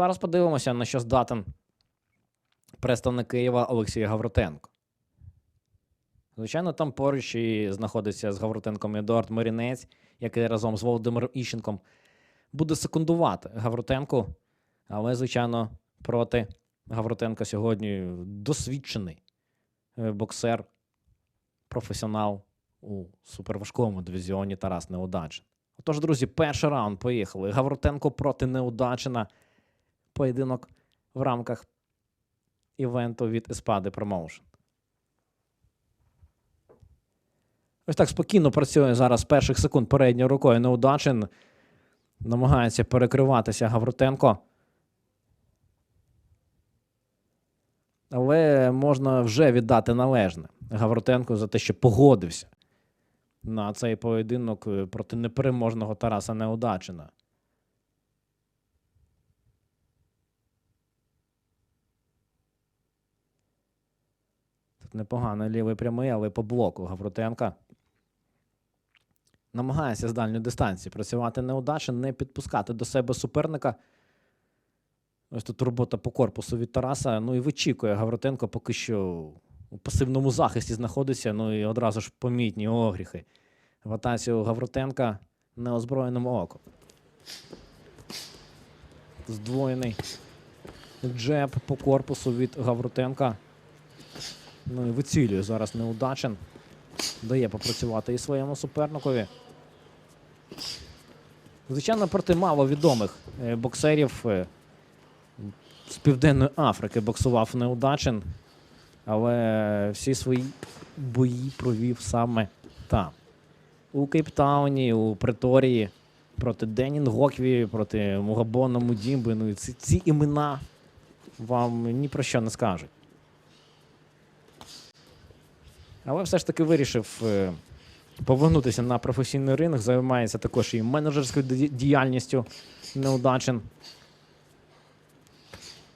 зараз подивимося, на що здатен представник Києва Олексій Гавротенко. Звичайно, там поруч і знаходиться з Гавротенком Едуард Марінець, який разом з Володимиром Іщенком буде секундувати Гавротенку. Але, звичайно, проти Гавротенка сьогодні досвідчений е, боксер, професіонал у суперважкому дивізіоні Тарас Неудачин. Отож, друзі, перший раунд поїхали. Гавротенко проти Неудачина. Поєдинок в рамках івенту від Еспади Промоушен. Ось так спокійно працює зараз перших секунд передньою рукою Неудачин. Намагається перекриватися Гавротенко. Але можна вже віддати належне Гавротенку за те, що погодився на цей поєдинок е, проти непереможного Тараса Неудачина. Непогано лівий прямий, але по блоку Гавротенка. Намагається з дальньої дистанції працювати неудачин, не підпускати до себе суперника. Ось тут робота по корпусу від Тараса. Ну і вичікує Гавротенко поки що у пасивному захисті знаходиться. Ну і одразу ж помітні огріхи. В атаці у Гавротенка неозброєним оком. Здвоєний джеб по корпусу від Гавротенка. Ну і вицілює зараз неудачин. Дає попрацювати і своєму суперникові. Звичайно, проти маловідомих е, боксерів е, з Південної Африки боксував неудачин, але всі свої бої провів саме там. У Кейптауні, у Преторії, проти Денін Гокві, проти Мугабона Мудімби. Ну ці, ці імена вам ні про що не скажуть. Але все ж таки вирішив е, повернутися на професійний ринок, займається також і менеджерською діяльністю неудачин,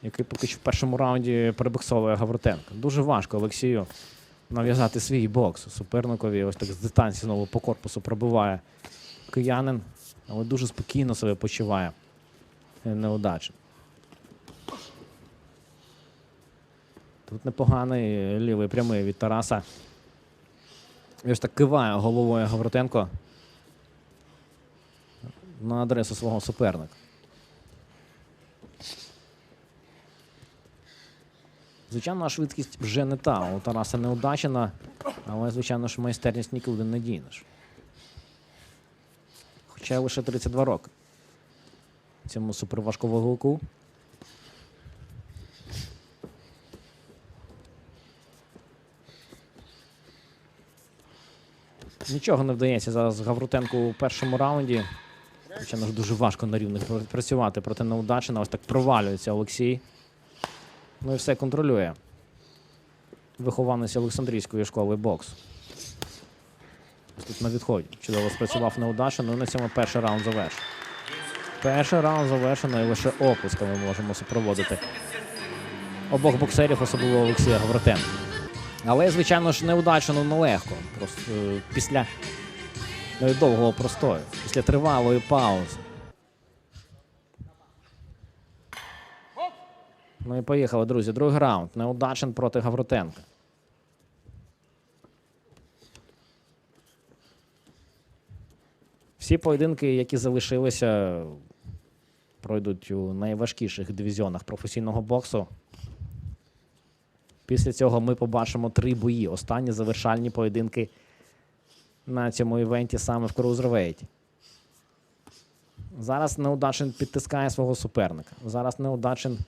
який поки що в першому раунді перебоксовує Гавротенко. Дуже важко Олексію нав'язати свій бокс суперникові. Ось так з дистанції знову по корпусу пробиває киянин, але дуже спокійно себе почуває е, неудачин. Тут непоганий лівий прямий від Тараса. І ось так киває головою Гавротенко на адресу свого суперника. Звичайно, швидкість вже не та. У Тараса неудачена, але, звичайно ж, майстерність нікуди не дінеш. Хоча лише 32 роки. Цьому суперважковаговику. Нічого не вдається зараз Гаврутенку у першому раунді. Звичайно ж дуже важко на рівних пр- працювати проти неудачина. Ось так провалюється Олексій. Ну і все контролює. Вихованець Олександрійської школи боксу. Ось Тут на відході. Чудово спрацював неудача, ну і на цьому перший раунд завершено. Перший раунд завершено і лише опусками можемо супроводити обох боксерів, особливо Олексія Гавротенка. Але, звичайно ж, неудачно нелегко. Просто е, після е, довгого простою, після тривалої паузи. Ну і поїхали, друзі. Другий раунд. Неудачин проти Гавротенка. Всі поєдинки, які залишилися, пройдуть у найважкіших дивізіонах професійного боксу. Після цього ми побачимо три бої. Останні завершальні поєдинки на цьому івенті саме в Крузервейті. Зараз Неудачин підтискає свого суперника. Зараз Неудачин,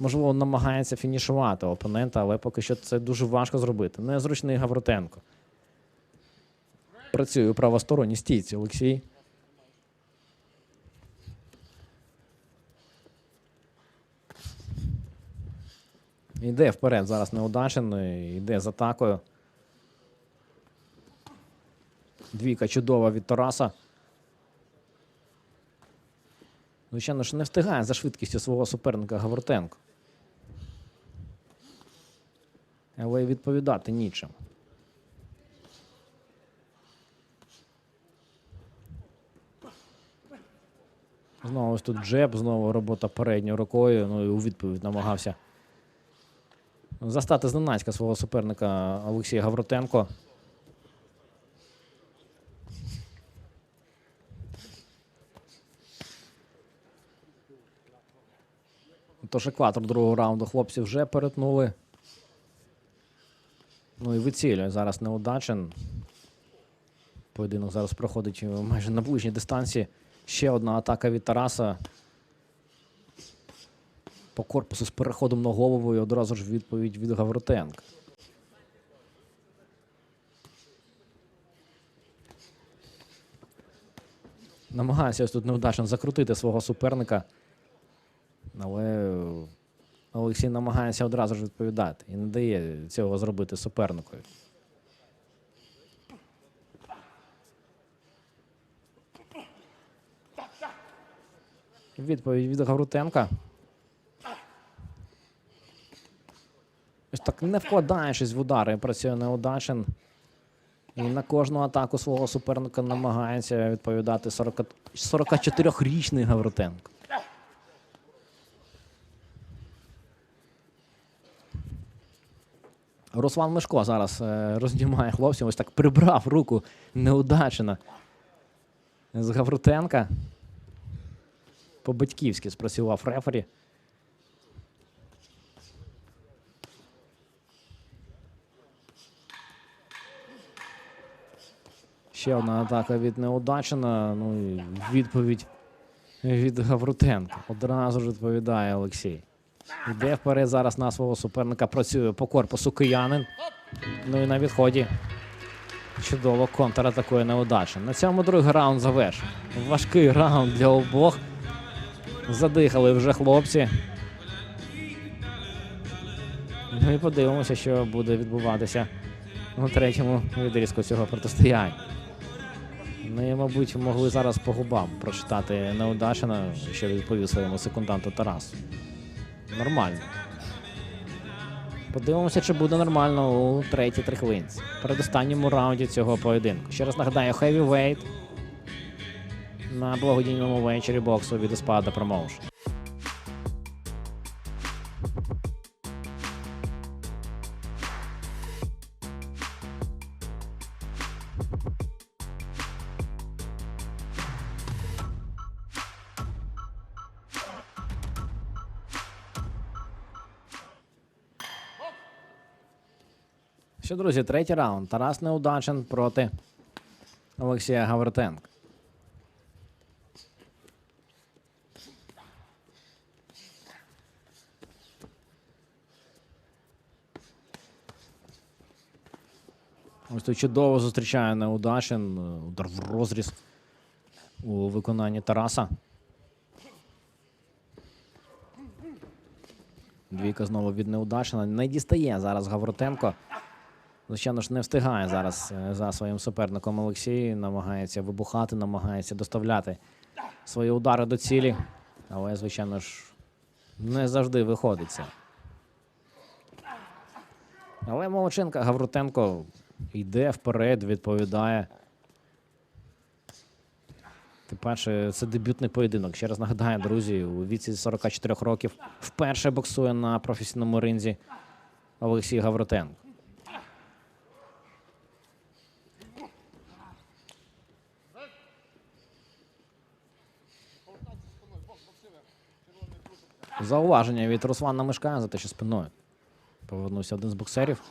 можливо, намагається фінішувати опонента, але поки що це дуже важко зробити. Незручний Гавротенко. Працює у правосторонній стійці Олексій. Йде вперед зараз Неудачин, йде з атакою. Двійка чудова від Тараса. Звичайно ж, не встигає за швидкістю свого суперника Гавротенко. Але й відповідати нічим. Знову ось тут джеб, знову робота передньою рукою. Ну і у відповідь намагався застати зненацька свого суперника Олексія Гавротенко. Тож екватор другого раунду хлопці вже перетнули. Ну і вицілює зараз неудачен. Поєдинок зараз проходить майже на ближній дистанції. Ще одна атака від Тараса. По корпусу з переходом на голову і одразу ж відповідь від Гавротенка. Намагається ось тут неудачно закрутити свого суперника. Але Олексій намагається одразу ж відповідати і не дає цього зробити суперникові. Відповідь від Гаврутенка. Так не вкладаючись в удари, працює неудачен. І на кожну атаку свого суперника намагається відповідати 40 44-річний Гаврутенко. Руслан Мишко зараз е, рознімає хлопців. Ось так прибрав руку неудачена з Гаврутенка. По-батьківськи спрацював рефері. Ще одна атака від Неудачина. Ну і відповідь від Гаврутенка. Одразу ж відповідає Олексій. Йде вперед зараз на свого суперника. Працює по корпусу киянин. Ну і на відході. Чудово контратакує неудача. На цьому другий раунд завершив. Важкий раунд для обох. Задихали вже хлопці. Ну і подивимося, що буде відбуватися у третьому відрізку цього протистояння. І, мабуть, могли зараз по губам прочитати Неудашина, що відповів своєму секунданту Тарасу. Нормально. Подивимося, чи буде нормально у третій трихвинці. Передостанньому раунді цього поєдинку. Ще раз нагадаю, Heavyweight на благодійному вечорі боксу від Еспада Промоушен. Що, друзі, третій раунд. Тарас Неудачен проти Олексія Гавритенка. Ось тут чудово зустрічає Неудачен. Удар в розріз у виконанні Тараса. Двійка знову від Неудачина. Не дістає зараз Гавротенко. Звичайно ж, не встигає зараз е, за своїм суперником Олексій. Намагається вибухати, намагається доставляти свої удари до цілі. Але, звичайно ж, не завжди виходить це. Але Молоченка Гавротенко йде вперед, відповідає. Паче, це дебютний поєдинок. Ще раз нагадаю, друзі, у віці 44 років вперше боксує на професійному ринзі Олексій Гавротенко. Зауваження від Руслана Мишка за те, що спиною. Повернувся один з боксерів.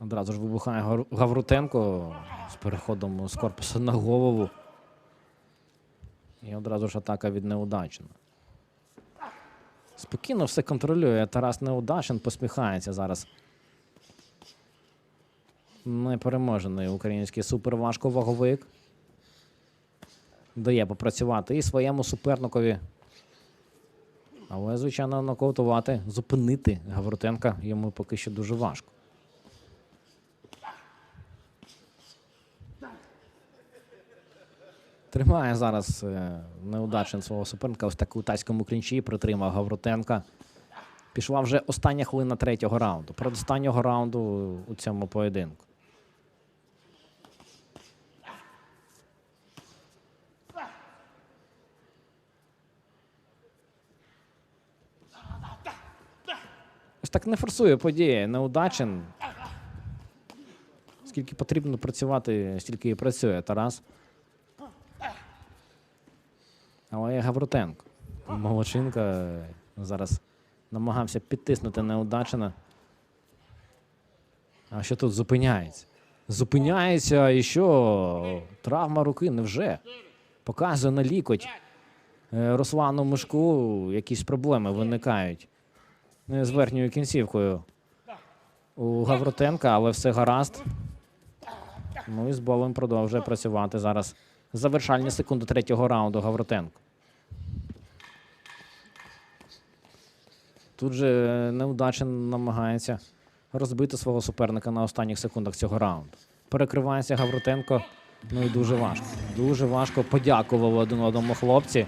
Одразу ж вибухає Гаврутенко з переходом з корпусу на голову. І одразу ж атака від Неудачина. Спокійно все контролює. Тарас Неудачин посміхається зараз. Непереможений український суперважковаговик. Дає попрацювати і своєму суперникові. Але, звичайно, нокаутувати, зупинити Гавротенка йому поки що дуже важко. Тримає зараз е, неудачен свого суперника. Ось так у тайському клінчі притримав Гавротенка. Пішла вже остання хвилина третього раунду. Передостаннього раунду у цьому поєдинку. Так не форсує події. Неудачин. Скільки потрібно працювати, стільки і працює Тарас. Але Гавротенко. Молодчинка зараз намагався підтиснути неудачина. А що тут зупиняється? Зупиняється і що? Травма руки невже? Показує на лікоть. Е, Руслану Мишку якісь проблеми виникають з верхньою кінцівкою у Гавротенка, але все гаразд. Ну і з болем продовжує працювати зараз. Завершальні секунди третього раунду Гавротенко. Тут же неудачин намагається розбити свого суперника на останніх секундах цього раунду. Перекривається Гавротенко. Ну і дуже важко. Дуже важко. Подякували один одному хлопці.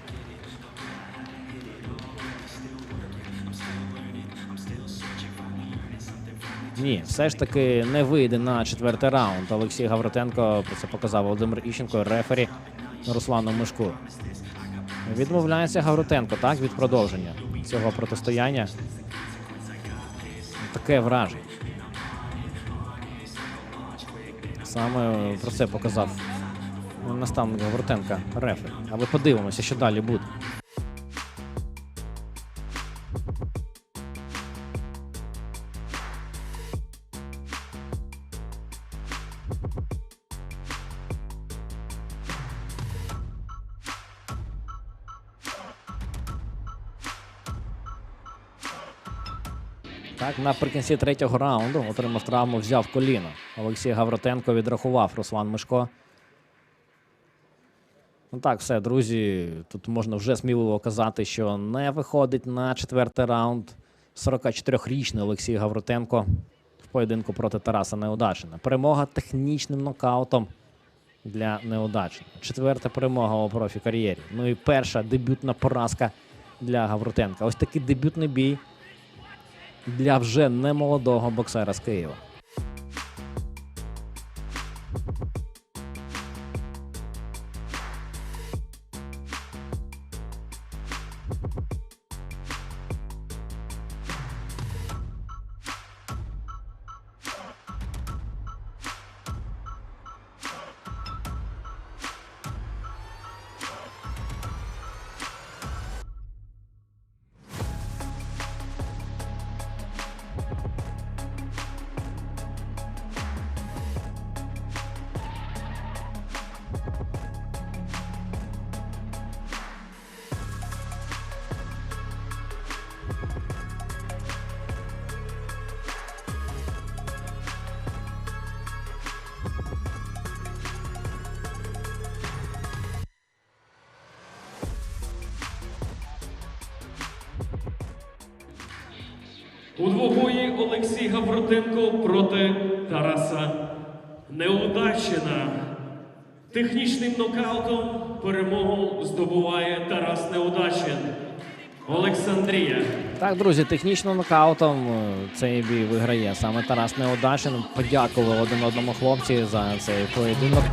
Ні, все ж таки не вийде на четвертий раунд. Олексій Гавротенко про це показав Володимир Іщенко, рефері Руслану Мишку. Відмовляється Гавротенко, так, від продовження цього протистояння. Таке враження. Саме про це показав наставник Гавротенка рефері. Але подивимося, що далі буде. Так, наприкінці третього раунду отримав травму, взяв коліно. Олексій Гавротенко відрахував Руслан Мишко. Ну так, все, друзі. Тут можна вже сміливо казати, що не виходить на четвертий раунд 44-річний Олексій Гавротенко в поєдинку проти Тараса Неудачина. Перемога технічним нокаутом для Неудачина. Четверта перемога у профі кар'єрі. Ну і перша дебютна поразка для Гавротенка. Ось такий дебютний бій для вже немолодого боксера з Києва. У двобої Олексій Гавротенко проти Тараса Неудачина. Технічним нокаутом перемогу здобуває Тарас Неудачин. Олександрія. Так, друзі, технічно нокаутом е, цей бій виграє саме Тарас Неудачин. Подякував один одному хлопці за цей поєдинок.